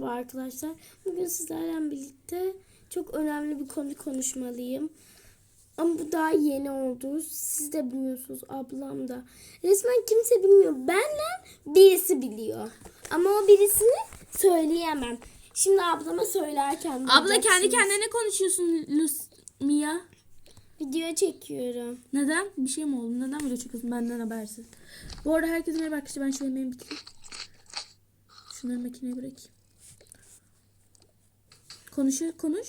Merhaba arkadaşlar. Bugün sizlerle birlikte çok önemli bir konu konuşmalıyım. Ama bu daha yeni oldu. Siz de bilmiyorsunuz, ablam da. Resmen kimse bilmiyor. Benle birisi biliyor. Ama o birisini söyleyemem. Şimdi ablama söylerken Abla kendi kendine ne konuşuyorsun Lus Mia? Video çekiyorum. Neden? Bir şey mi oldu? Neden video çekiyorsun benden habersiz? Bu arada herkese merhaba arkadaşlar. Ben şu yemeğimi bitireyim. Şunları makineye bırakayım. Konuş, konuş.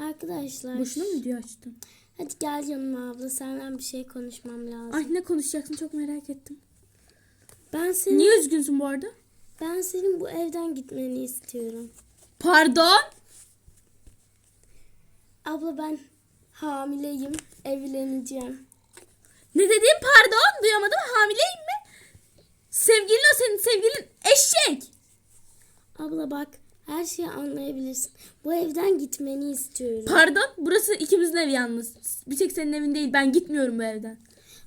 Arkadaşlar. Boşuna mı video açtın? Hadi gel yanıma abla. Senden bir şey konuşmam lazım. Ay ne konuşacaksın çok merak ettim. Ben senin, Niye üzgünsün bu arada? ben senin bu evden gitmeni istiyorum. Pardon? Abla ben hamileyim. Evleneceğim. Ne dedin pardon? Duyamadım hamileyim mi? Sevgilin o senin sevgilin eşek. Abla bak her şeyi anlayabilirsin. Bu evden gitmeni istiyorum. Pardon burası ikimizin evi yalnız. Bir tek senin evin değil ben gitmiyorum bu evden.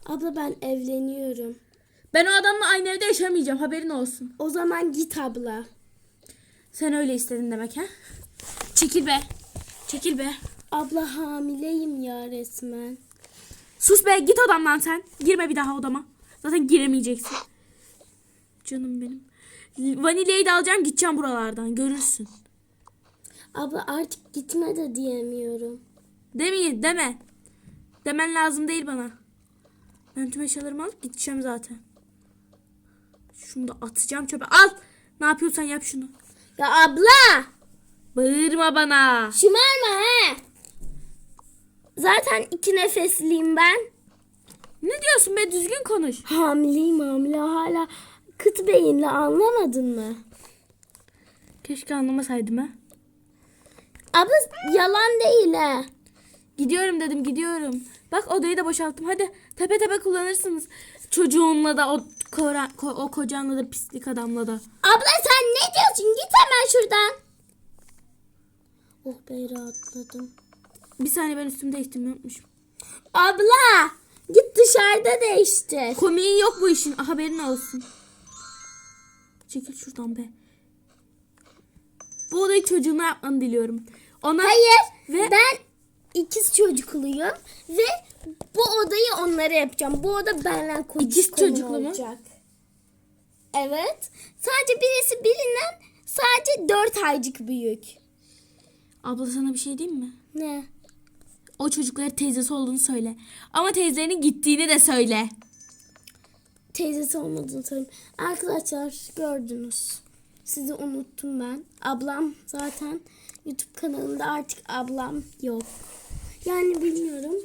Abla ben evleniyorum. Ben o adamla aynı evde yaşamayacağım haberin olsun. O zaman git abla. Sen öyle istedin demek ha? Çekil be. Çekil be. Abla hamileyim ya resmen. Sus be git odamdan sen. Girme bir daha odama. Zaten giremeyeceksin. Canım benim. Vanilyayı da alacağım gideceğim buralardan görürsün. Abla artık gitme de diyemiyorum. Demeyin deme. Demen lazım değil bana. Ben tüm eşyalarımı alıp gideceğim zaten. Şunu da atacağım çöpe. Al. Ne yapıyorsan yap şunu. Ya abla! Bağırma bana. Şımarma he! Zaten iki nefesliyim ben. Ne diyorsun be düzgün konuş. Hamileyim hamile hala kıt beyinle anlamadın mı? Keşke anlamasaydım ha. Abla yalan değil he. Gidiyorum dedim gidiyorum. Bak odayı da boşalttım. Hadi tepe tepe kullanırsınız. Çocuğunla da o, kora, ko- o kocanla da pislik adamla da. Abla sen ne diyorsun? Git hemen şuradan. Oh be rahatladım. Bir saniye ben üstümü değiştirmeyi unutmuşum. Abla git dışarıda değiştir. Komiği yok bu işin haberin olsun. Çekil şuradan be. Bu odayı çocuğuna yapmanı diliyorum. Ona Hayır Ve- ben ikiz çocukluyum ve bu odayı onlara yapacağım. Bu oda benimle konuş İkiz çocuklu mu? olacak. Evet. Sadece birisi birinden sadece dört aycık büyük. Abla sana bir şey diyeyim mi? Ne? O çocuklara teyzesi olduğunu söyle. Ama teyzelerinin gittiğini de söyle. Teyzesi olmadığını söyleyeyim. Arkadaşlar gördünüz. Sizi unuttum ben. Ablam zaten YouTube kanalında artık ablam yok. Yani bilmiyorum.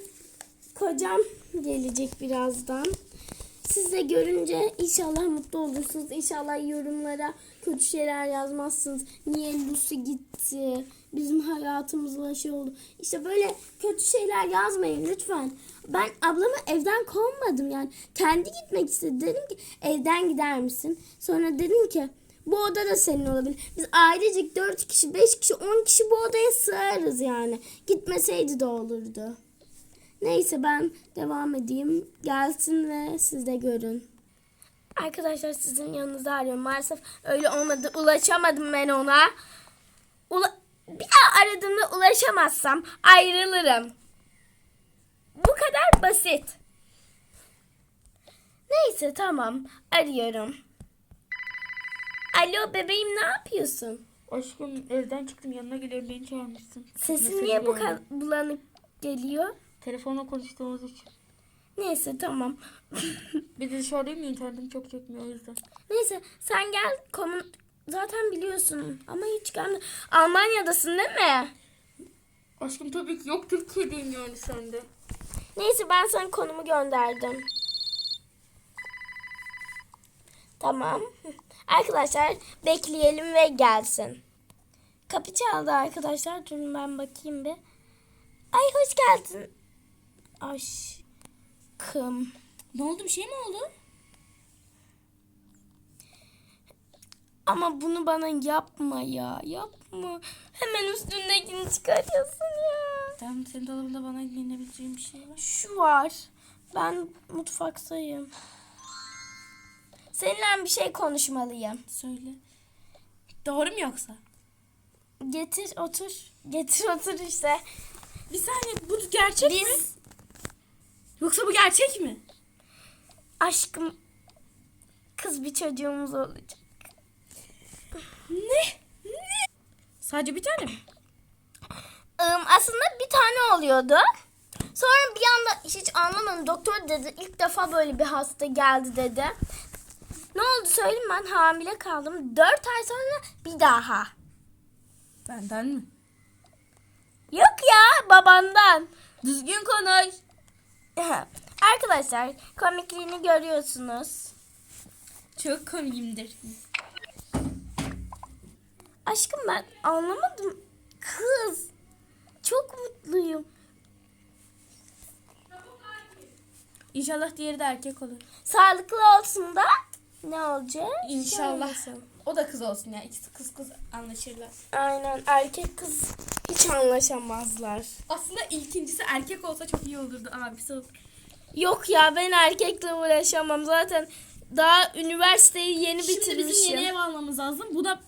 Kocam gelecek birazdan. Siz de görünce inşallah mutlu olursunuz. İnşallah yorumlara kötü şeyler yazmazsınız. Niye Lucy gitti? Bizim hayatımızla şey oldu. İşte böyle kötü şeyler yazmayın lütfen. Ben ablamı evden kovmadım yani. Kendi gitmek istedi. Dedim ki evden gider misin? Sonra dedim ki bu oda da senin olabilir. Biz ailecek 4 kişi, 5 kişi, 10 kişi bu odaya sığarız yani. Gitmeseydi de olurdu. Neyse ben devam edeyim. Gelsin ve siz de görün. Arkadaşlar sizin yanınızda arıyorum. Maalesef öyle olmadı. Ulaşamadım ben ona. Ula bir daha aradığımda ulaşamazsam ayrılırım. Bu kadar basit. Neyse tamam. Arıyorum. Alo bebeğim ne yapıyorsun? Aşkım evden çıktım yanına geliyorum beni çağırmışsın. Sesin niye bu kadar bulanık geliyor? Telefonla konuştuğumuz için. Neyse tamam. Bir de dışarıdayım ya internetim çok çekmiyor o yüzden. Neyse sen gel konu zaten biliyorsun ama hiç gelme. Almanya'dasın değil mi? Aşkım tabii ki yok Türkiye'deyim yani sende. Neyse ben sana konumu gönderdim. Tamam. Arkadaşlar bekleyelim ve gelsin. Kapı çaldı arkadaşlar. Durun ben bakayım bir. Ay hoş geldin. Aşkım. Ne oldu bir şey mi oldu? Ama bunu bana yapma ya. Yapma. Hemen üstündekini çıkarıyorsun ya. Tamam senin dolabında bana giyinebileceğin bir şey var. Şu var. Ben mutfaktayım. Seninle bir şey konuşmalıyım. Söyle. Doğru mu yoksa? Getir otur. Getir otur işte. Bir saniye bu gerçek mi? Biz Yoksa bu gerçek mi? aşkım kız bir çocuğumuz olacak. Ne? Ne? Sadece bir tane mi? Im, aslında bir tane oluyordu. Sonra bir anda hiç anlamadım. Doktor dedi ilk defa böyle bir hasta geldi dedi. Ne oldu söyleyeyim ben hamile kaldım. Dört ay sonra bir daha. Benden mi? Yok ya babandan. Düzgün konuş. Arkadaşlar komikliğini görüyorsunuz. Çok komiyimdir. Aşkım ben anlamadım. Kız. Çok mutluyum. İnşallah diğeri de erkek olur. Sağlıklı olsun da ne olacak? İnşallah. O da kız olsun ya. İkisi kız kız anlaşırlar. Aynen erkek kız hiç anlaşamazlar. Aslında ilkincisi erkek olsa çok iyi olurdu abisi olur. Yok ya ben erkekle uğraşamam zaten. Daha üniversiteyi yeni Şimdi bitirmişim. bizim yeni ev almamız lazım. Bu da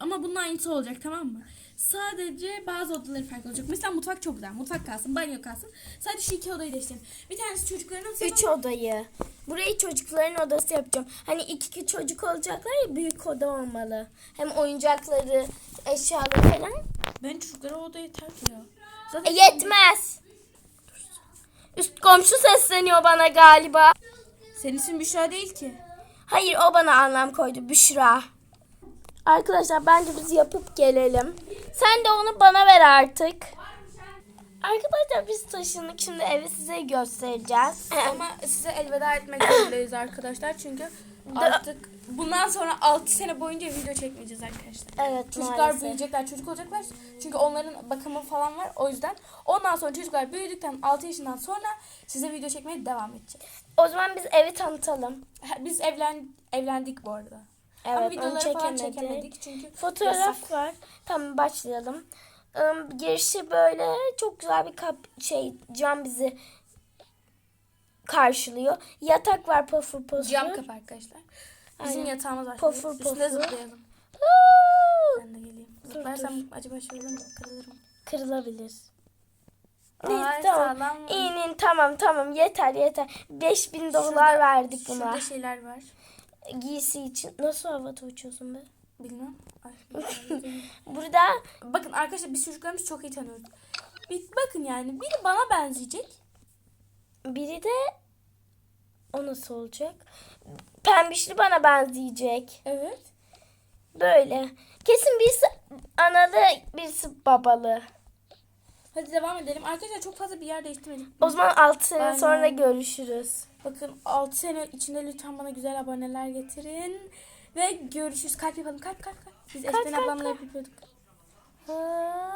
ama bunun aynısı olacak tamam mı? Sadece bazı odaları farklı olacak. Mesela mutfak çok güzel. Mutfak kalsın, banyo kalsın. Sadece şu iki odayı değiştirelim. Bir tanesi çocukların odası. Üç odayı. Burayı çocukların odası yapacağım. Hani iki, iki çocuk olacaklar ya büyük oda olmalı. Hem oyuncakları, eşyaları falan. Ben çocuklara oda yeter ki ya. E, Zaten yetmez. Üst komşu sesleniyor bana galiba. Senin ismin Büşra değil ki. Hayır o bana anlam koydu Büşra. Arkadaşlar bence biz yapıp gelelim. Sen de onu bana ver artık. Arkadaşlar biz taşındık şimdi evi size göstereceğiz. Ama size elveda etmek zorundayız arkadaşlar. Çünkü artık bundan sonra 6 sene boyunca video çekmeyeceğiz arkadaşlar. evet Çocuklar maalesef. büyüyecekler, çocuk olacaklar. Çünkü onların bakımı falan var. O yüzden ondan sonra çocuklar büyüdükten 6 yaşından sonra size video çekmeye devam edeceğiz. O zaman biz evi tanıtalım. Biz evlen evlendik bu arada. Ama Evet onu videoları falan çekemedik. çekemedik çünkü Fotoğraf yasak. var. Tamam başlayalım. Im, girişi böyle çok güzel bir kap şey cam bizi karşılıyor. Yatak var pofur pofur. Cam kapı arkadaşlar. Bizim Aynen. yatağımız var. Pofur Üstüne pofur. zıplayalım. Huu! Ben de geleyim. Zıplarsam acaba şöyle mi kırılırım? Kırılabilir. Ay, Neyse tamam. sağlam. Tamam tamam yeter yeter. 5000 dolar verdik buna. Şurada şeyler var. Giysi için. Nasıl havada uçuyorsun be? Bilmem. Burada bakın arkadaşlar biz çocuklarımızı çok iyi tanıyoruz. Bir, bakın yani biri bana benzeyecek. biri de o nasıl olacak? Pembişli bana benzeyecek. Evet. Böyle. Kesin birisi analı, birisi babalı. Hadi devam edelim. Arkadaşlar çok fazla bir yer değiştirmedik. O zaman 6 sene Aynen. sonra görüşürüz. Bakın 6 sene içinde lütfen bana güzel aboneler getirin. Ve görüşürüz. Kalp yapalım. Kalp kalp kalp. Biz kalp, ablamla yapıyorduk. Ha.